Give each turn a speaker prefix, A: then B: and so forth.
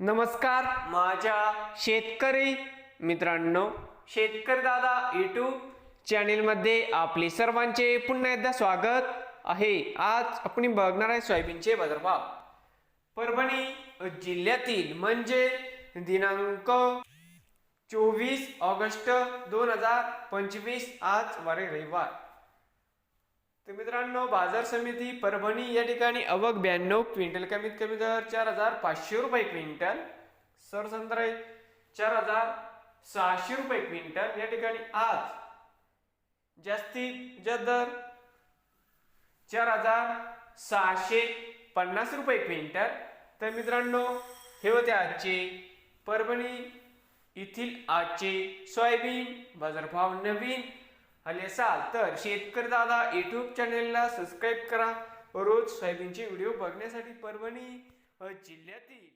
A: नमस्कार. माझ्या शेतकरी मित्रांनो. शेतकरी दादा यूट्यूब चॅनेलमध्ये आपले सर्वांचे पुन्हा एकदा स्वागत आहे. आज आपण बघणार आहे सोयाबीनचे बाजारभाव. परभणी जिल्ह्यातील म्हणजे दिनांक चोवीस ऑगस्ट दोन हजार पंचवीस आज वारे रविवार. मित्रांनो बाजार समिती परभणी या ठिकाणी अवघ ब्याण्णव क्विंटल कमीत कमी दर चार हजार पाचशे रुपये क्विंटल. सरसंत्रे चार हजार सहाशे रुपये क्विंटल. या ठिकाणी आज जास्तीत जास्त दर चार हजार सहाशे पन्नास रुपये क्विंटल. तर मित्रांनो हे होते आजचे परभणी येथील आजचे सोयाबीन बाजारभाव नवीन. आले असाल तर शेतकरी दादा यूट्यूब चॅनेलला सबस्क्राईब करा. व रोज सोयाबीनचे व्हिडिओ बघण्यासाठी परभणी जिल्ह्यातील